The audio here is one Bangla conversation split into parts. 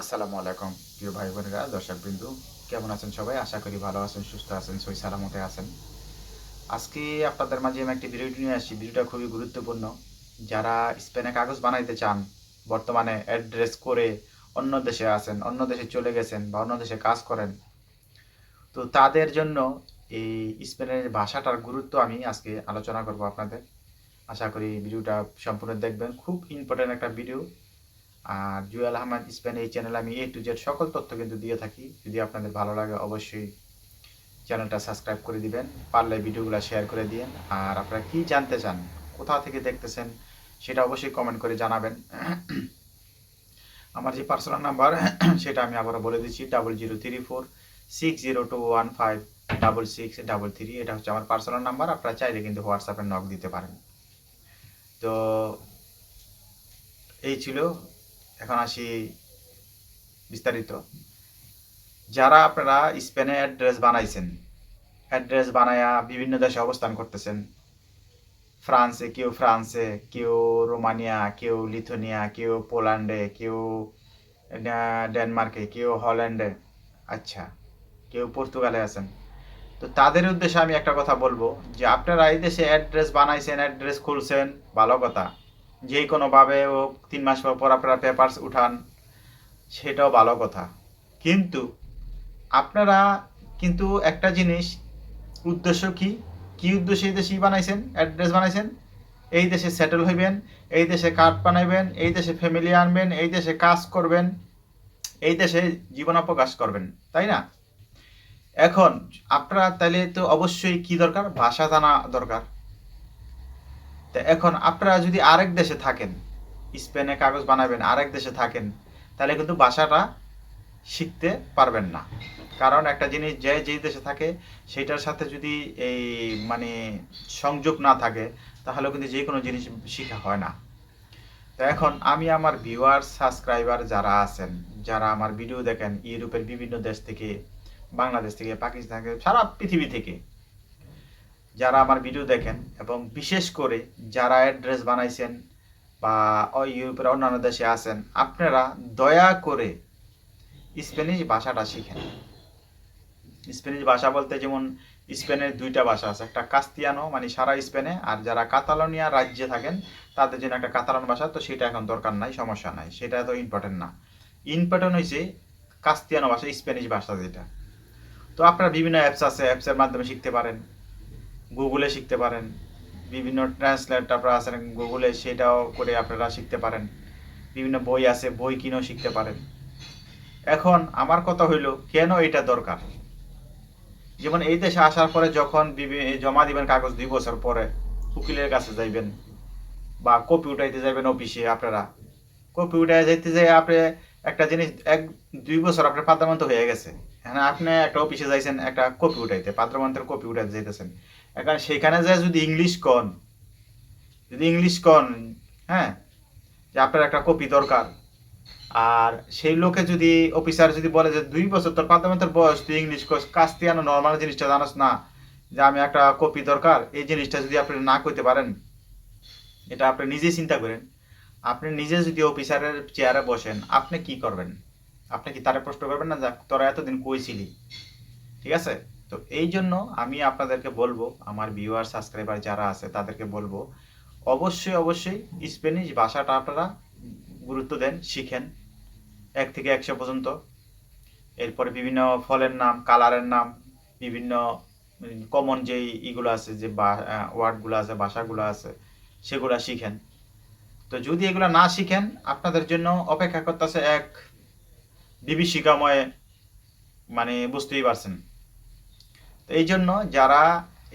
আসসালামু আলাইকুম, প্রিয় ভাই বোনেরা দর্শক বিন্দু কেমন আছেন সবাই? আশা করি ভালো আছেন, সুস্থ আছেন, সই সালামতে আছেন। আজকে আপনাদের মাঝে আমি একটি ভিডিও নিয়ে আসছি। ভিডিওটা খুবই গুরুত্বপূর্ণ। যারা স্পেনে কাগজ বানাইতে চান, বর্তমানে অ্যাড্রেস করে অন্য দেশে আছেন, অন্য দেশে চলে গেছেন বা অন্য দেশে কাজ করেন, তো তাদের জন্য এই স্পেনের ভাষাটার গুরুত্ব আমি আজকে আলোচনা করব আপনাদের। আশা করি ভিডিওটা সম্পূর্ণ দেখবেন। খুব ইম্পর্টেন্ট একটা ভিডিও আর জুয়েল আহমেদ স্পেন এই চ্যানেলে আমি এ টু জেড সকল তথ্য কিন্তু দিয়ে থাকি। যদি আপনাদের ভালো লাগে, অবশ্যই চ্যানেলটা সাবস্ক্রাইব করে দিবেন, পারলে ভিডিওগুলো শেয়ার করে দিন। আর আপনারা কি জানতে চান, কোথা থেকে দেখতেছেন, সেটা অবশ্যই কমেন্ট করে জানাবেন। আমার যে পার্সোনাল নাম্বার সেটা আমি আবারও বলে দিচ্ছি double zero three four six zero two one five double six double three এটা হচ্ছে আমার পার্সোনাল নাম্বার আপনারা চাইলে কিন্তু হোয়াটসঅ্যাপে নক দিতে পারেন। তো, এই ছিল এখন আসি বিস্তারিত। যারা আপনারা স্পেনে অ্যাড্রেস বানাইছেন, অ্যাড্রেস বানায়া বিভিন্ন দেশে অবস্থান করতেছেন, ফ্রান্সে কেউ ফ্রান্সে, কেউ রোমানিয়া, কেউ লিথুনিয়া, কেউ পোল্যান্ডে, কেউ ডেনমার্কে, কেউ হল্যান্ডে আচ্ছা কেউ পর্তুগালে আছেন। তো তাদের উদ্দেশ্যে আমি একটা কথা বলব যে আপনারা এই দেশে অ্যাড্রেস বানাইছেন, অ্যাড্রেস খুলছেন, ভালো কথা। যে কোনোভাবে ও তিন মাস পর পর আপনারা পেপারস উঠান, সেটাও ভালো কথা। কিন্তু আপনারা কিন্তু একটা জিনিস, উদ্দেশ্য কি? কি উদ্দেশ্যে এই দেশেই বানাইছেন? অ্যাড্রেস বানাইছেন? এই দেশে সেটেল হইবেন, এই দেশে কার্ড বানাইবেন, এই দেশে ফ্যামিলি আনবেন, এই দেশে কাজ করবেন, এই দেশে জীবনোপকাশ করবেন, তাই না? এখন, আপনারা তাইলে তো অবশ্যই কি দরকার? ভাষা জানা দরকার। তা এখন আপনারা যদি আরেক দেশে থাকেন, স্পেনে কাগজ বানাবেন, আরেক দেশে থাকেন, তাহলে কিন্তু ভাষাটা শিখতে পারবেন না। কারণ একটা জিনিস যে যেই দেশে থাকে, সেটার সাথে যদি এই মানে সংযোগ না থাকে, তাহলে কিন্তু যে কোনো জিনিস শিখা হয় না। তো এখন আমি আমার ভিউয়ার সাবস্ক্রাইবার যারা আছেন, যারা আমার ভিডিও দেখেন, ইউরোপের বিভিন্ন দেশ থেকে, বাংলাদেশ থেকে, পাকিস্তান থেকে, সারা পৃথিবী থেকে যারা আমার ভিডিও দেখেন এবং বিশেষ করে যারা অ্যাড্রেস বানাইছেন বা ইউরোপের অন্যান্য দেশে আছেন, আপনারা দয়া করে স্প্যানিশ ভাষাটা শিখেন। স্প্যানিশ ভাষা বলতে যেমন স্পেনের দুইটা ভাষা আছে, একটা কাস্তিয়ানো মানে সারা স্পেনে, আর যারা কাতালোনিয়া রাজ্যে থাকেন, তাদের জন্য একটা কাতালান ভাষা, তো সেটা এখন দরকার নাই, সমস্যা নাই, সেটা তো ইম্পর্টেন্ট না। ইম্পর্টেন্ট হয়েছে কাস্তিয়ানো ভাষা, স্প্যানিশ ভাষা যেটা। তো আপনারা বিভিন্ন অ্যাপস আছে অ্যাপসের মাধ্যমে শিখতে পারেন। গুগলে শিখতে পারেন। বিভিন্ন ট্রান্সলেট আপনারা আছেন গুগলে সেটাও করে আপনারা শিখতে পারেন। বিভিন্ন বই আছে, বই কিনেও শিখতে পারেন। এখন আমার কথা হইল, কেন এটা দরকার? যেমন এই দেশে আসার পরে যখন জমা দিবেন কাগজ দুই বছর পরে, উকিলের কাছে যাইবেন বা কপি উঠাইতে যাবেন অফিসে আপনারা। কপি উঠাই যাইতে যাই আপনি একটা জিনিস এক, দুই বছর আপনার পাদ্রমন্ত হয়ে গেছে। হ্যাঁ আপনি একটা অফিসে যাইছেন, একটা কপি উঠাইতে পাদ্রমন্ত্রের কপি উঠাইতে যাইতেছেন। এখন সেখানে যায় যদি ইংলিশ কন, যদি ইংলিশ কন হ্যাঁ যে আপনার একটা কপি দরকার। আর সেই লোকে যদি অফিসার যদি বলে যে দুই বছর তোর পাদ্রমন্ত্রের বয়স, তুই ইংলিশ কস কাস্তিয়ানো নর্মাল জিনিসটা জানাস না, যে আমি একটা কপি দরকার, এই জিনিসটা যদি আপনি না করতে পারেন, এটা আপনি নিজেই চিন্তা করেন। আপনি নিজে যদি অফিসারের চেয়ারে বসেন, আপনি কি করবেন? আপনি কি তারা প্রশ্ন করবেন না যাক তোরা এতদিন কইছিলি? ঠিক আছে? তো এই জন্য আমি আপনাদেরকে বলব, আমার ভিউয়ার সাবস্ক্রাইবার যারা আছে, তাদেরকে বলব, অবশ্যই অবশ্যই স্প্যানিশ ভাষাটা আপনারা গুরুত্ব দেন, শিখেন। এক থেকে একশো পর্যন্ত। এরপরে বিভিন্ন ফলের নাম, কালারের নাম, বিভিন্ন কমন যেই ইগুলো আছে, যে ওয়ার্ডগুলো আছে, ভাষাগুলো আছে, সেগুলো শিখেন। তো যদি এগুলো না শিখেন, আপনাদের জন্য অপেক্ষা করতেছে এক বিভীষিকাময় মানে বুঝতেই পারছেন। তো এই জন্য যারা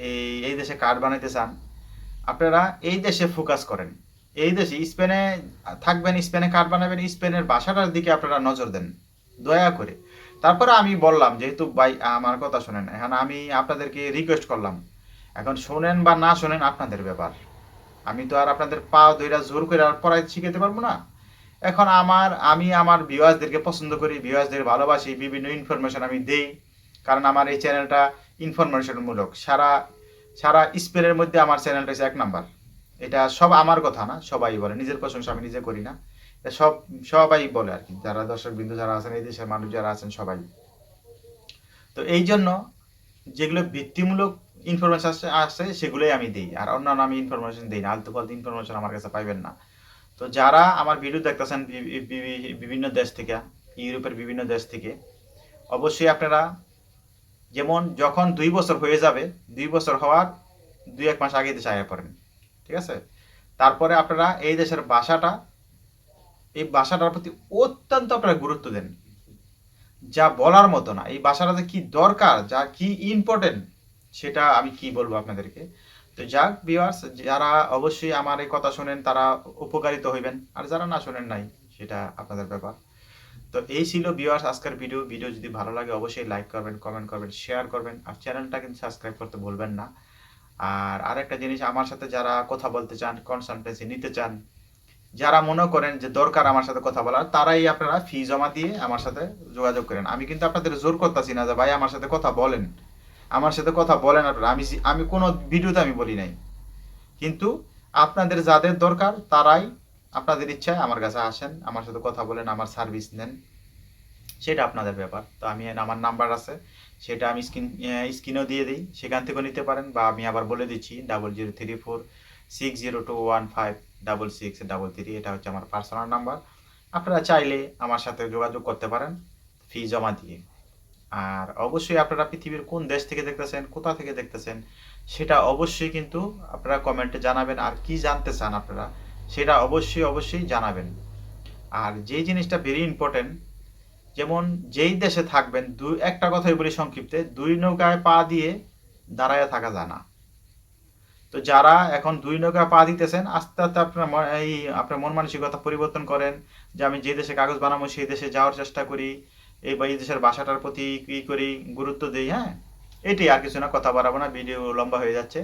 এই এই দেশে কার্ড বানাইতে চান, আপনারা এই দেশে ফোকাস করেন। এই দেশে স্পেনে থাকবেন, স্পেনে কার্ড বানাবেন, স্পেনের বাসাটার দিকে আপনারা নজর দেন। দয়া করে। তারপরে আমি বললাম, যেহেতু ভাই আমার কথা শোনেন, এখন আমি আপনাদেরকে রিকোয়েস্ট করলাম। এখন শোনেন বা না শোনেন আপনাদের ব্যাপার। আমি তো আর আপনাদের পা ধইরা জোর করে আর পড়াই শিখাতে পারব না। এখন আমার, আমি আমার ভিউয়ার্সদেরকে পছন্দ করি ভিউয়ার্সদের ভালোবাসি, বিভিন্ন ইনফরমেশন আমি দেই। কারণ আমার এই চ্যানেলটা ইনফরমেশনমূলক। সারা সারা স্পেনের মধ্যে আমার চ্যানেলটা হচ্ছে এক নাম্বার। এটা সব আমার কথা না, সবাই বলে। নিজের প্রশংসা আমি নিজে করি না। সব, সবাই বলে আর কি। যারা দর্শক বিন্দু যারা আছেন, এই দেশের মানুষ যারা আছেন, সবাই। তো এই জন্য যেগুলো ভিত্তিমূলক ইনফরমেশন আসে সেগুলোই আমি দিই। আর অন্যান্য আমি ইনফরমেশন দিই না। আলতু ফালতু ইনফরমেশন আমার কাছে পাইবেন না। তো যারা আমার ভিডিও দেখতেছেন বিভিন্ন দেশ থেকে, ইউরোপের বিভিন্ন দেশ থেকে, অবশ্যই আপনারা যেমন যখন দুই বছর হয়ে যাবে, দুই বছর হওয়ার দুই এক মাস আগে দেশে আয়া পড়েন, ঠিক আছে? তারপরে আপনারা এই দেশের ভাষাটা, এই ভাষাটার প্রতি অত্যন্ত আপনারা গুরুত্ব দেন। যা বলার মতো না, এই ভাষাটাতে কি দরকার, যা কি ইম্পর্টেন্ট সেটা আমি কি বলব আপনাদেরকে? তো যাক ভিউয়ার্স যারা অবশ্যই আমার এই কথা শোনেন, তারা উপকারিত হইবেন, আর যারা না শোনেন নাই, সেটা আপনাদের ব্যাপার। তো এই ছিল ভিউয়ার্স আজকের ভিডিও। ভিডিও যদি ভালো লাগে, অবশ্যই লাইক করবেন কমেন্ট করবেন শেয়ার করবেন। আর চ্যানেলটা কিন্তু সাবস্ক্রাইব করতে ভুলবেন না। আর আরেকটা জিনিস, আমার সাথে যারা কথা বলতে চান কনসালটেন্সি নিতে চান, যারা মনে করেন যে দরকার আমার সাথে কথা বলার, তারাই আপনারা ফি জমা দিয়ে আমার সাথে যোগাযোগ করেন। আমি কিন্তু আপনাদের জোর করতেছি না যে, ভাই, আমার সাথে কথা বলেন। আমার সাথে কথা বলেন আপনারা। আমি আমি কোনো ভিডিওতে আমি বলি নাই। কিন্তু আপনাদের যাদের দরকার, তারাই আপনাদের ইচ্ছায় আমার কাছে আসেন, আমার সাথে কথা বলেন, আমার সার্ভিস নেন। সেটা আপনাদের ব্যাপার। তো আমি আমার নাম্বার আছে, সেটা আমি স্ক্রিন স্ক্রিনেও দিয়ে দিই। সেখান থেকেও নিতে পারেন বা আমি আবার বলে দিচ্ছি double zero three four six zero two one five double six double three এটা হচ্ছে আমার পার্সোনাল নাম্বার আপনারা চাইলে আমার সাথে যোগাযোগ করতে পারেন ফি জমা দিয়ে। আর অবশ্যই আপনারা পৃথিবীর কোন দেশ থেকে দেখতেছেন, কোথা থেকে দেখতেছেন, সেটা অবশ্যই কিন্তু আপনারা কমেন্টে জানাবেন। আর কি জানতে চান আপনারা সেটা অবশ্যই অবশ্যই জানাবেন। আর যেই জিনিসটা ভেরি ইম্পর্টেন্ট যেমন যেই দেশে থাকবেন দুই একটা কথাই বলি সংক্ষিপ্তে, দুই নৌকায় পা দিয়ে দাঁড়ায় থাকা যায় না। তো যারা এখন দুই নৌকায় পা দিতেছেন, আস্তে আস্তে আপনার এই আপনার মন মানসিকতা পরিবর্তন করেন, যে আমি যে দেশে কাগজ বানাবো, সেই দেশে যাওয়ার চেষ্টা করি, এই বা এই দেশের ভাষাটার প্রতি কী করি, গুরুত্ব দিই হ্যাঁ? এটাই আর কিছু না, কথা বাড়াবো না, ভিডিও লম্বা হয়ে যাচ্ছে।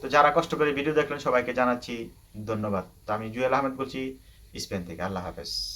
তো যারা কষ্ট করে ভিডিও দেখলেন, সবাইকে জানাচ্ছি ধন্যবাদ। তো আমি জুয়েল আহমেদ বলছি স্পেন থেকে। আল্লাহ হাফেজ।